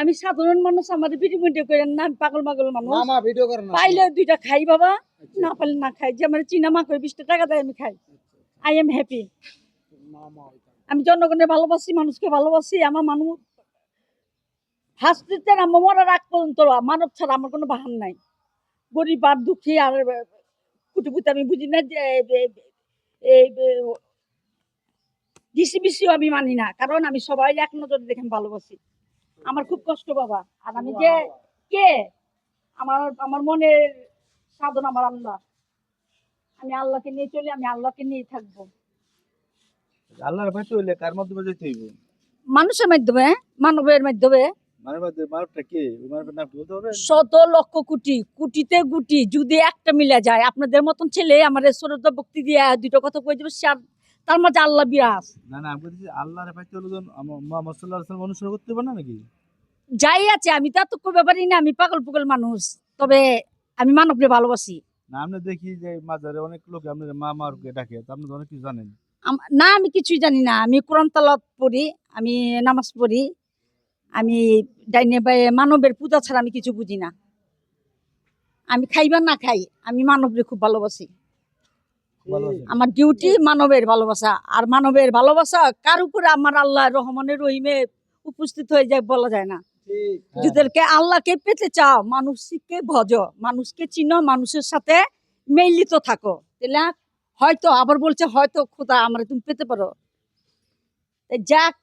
আমি সাধারণ মানুষ আমার ভিডিও ভিডিও করে না পাগল পাগল মানুষ। না ভিডিও করে না পাইলে দুইটা খাই বাবা আচ্ছা, না পাইলে না খাই। যে আমার চিনা মা করে বিশটা টাকা দেয় আমি খাই। I am happy. আমি জনগণের ভালোবাসি মানুষকে ভালোবাসি আমার মানুষ হাসতে আমার মরার আগ পর্যন্ত মানব ছাড়া আমার কোনো বাহান নাই। গরিব আর দুঃখী আর কুটুপুতি আমি বুঝি না যে এই ডিসি বিসিও আমি মানি না। কারণ আমি সবাই এক নজরে দেখে ভালোবাসি। আমার খুব কষ্ট বাবা। আর আমি যে কে? আমার আমার মনের সাধন আমার আল্লাহ। আমি আল্লাহকে নিয়ে চলি আমি আল্লাহকে নিয়ে থাকব। আল্লাহর ভাই হইলে কার মাধ্যমে যেতে হইব? মানুষের মাধ্যমে মানবের মাধ্যমে। শত লক্ষ কোটি কোটিতে গুটি যদি একটা মিলে যায় আপনাদের মতন ছেলে আমার শ্রদ্ধা ভক্তি দিয়ে দুটো কথা কয়ে সে- তার মাঝে আল্লাহ বিরাজ। না না আমি বলছি আল্লাহর ভাই হলো মোহাম্মদ সাল্লাল্লাহু আলাইহি অনুসরণ করতে পারে না নাকি? যাই আছে আমি তো এত কবে পারি না আমি পাগল পুগল মানুষ তবে আমি মানবকে ভালোবাসি। না আমরা দেখি যে মাজারে অনেক লোক আপনার মা মারকে ডাকে তো আপনি তো অনেক কিছু জানেন। না আমি কিছুই জানি না আমি কোরআন তালাত পড়ি আমি নামাজ পড়ি আমি ডাইনে বাই মানবের পূজা ছাড়া আমি কিছু বুঝি না। আমি খাইবার না খাই আমি মানবরে খুব ভালোবাসি? আমার ডিউটি মানবের ভালোবাসা। আর মানবের ভালোবাসা কার উপরে? আমার আল্লাহ রহমানের রহিমে উপস্থিত হয়ে যায় বলা যায় না। ঠিক। হ্যাঁ। যাদেরকে আল্লাহকে পেতে চাও মানুষকে ভজ মানুষকে চিনো মানুষের সাথে মিলিত থাকো। তাহলে হয়তো আবার বলছে হয়তো খোদা আমরা তুমি পেতে পারো। যাক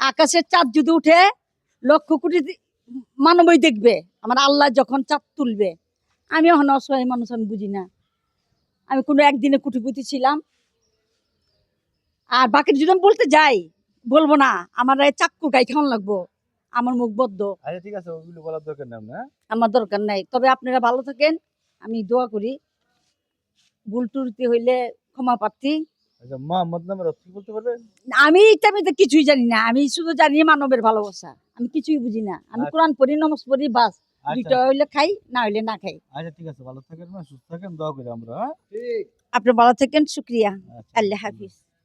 আকাশের চাঁদ যদি উঠে লক্ষ কোটি মানবই দেখবে। আমার আল্লাহ যখন চাঁদ তুলবে। আমি এখন অসহায় মানুষ আমি বুঝি না। আমি কোনো একদিনে কুটিপুটি ছিলাম। আর বাকি যদি বলতে যাই বলব না আমার চাক্কু গাই খাওয়ান লাগবো? আমার মুখ বদ্ধ। আচ্ছা ঠিক আছে ওগুলো বলার দরকার নেই না আমার দরকার নাই। তবে আপনারা ভালো থাকেন আমি দোয়া করি। ভুল টুরতি হইলে ক্ষমা প্রার্থী। আচ্ছা মোহাম্মদ নামের অর্থ বলতে পারবেন আমি এটা আমি তো কিছুই জানি না আমি শুধু জানি মানবের ভালোবাসা। আমি কিছুই বুঝি না। আমি আচ্ছা। কোরআন পড়ি নমাজ পড়ি বাস। আচ্ছা। হইলে খাই না হইলে না খাই। আচ্ছা ঠিক আছে ভালো থাকেন সুস্থ থাকেন দোয়া করি আমরা হ্যাঁ? আপনি ভালো থাকেন শুক্রিয়া। আচ্ছা আল্লাহ হাফিজ।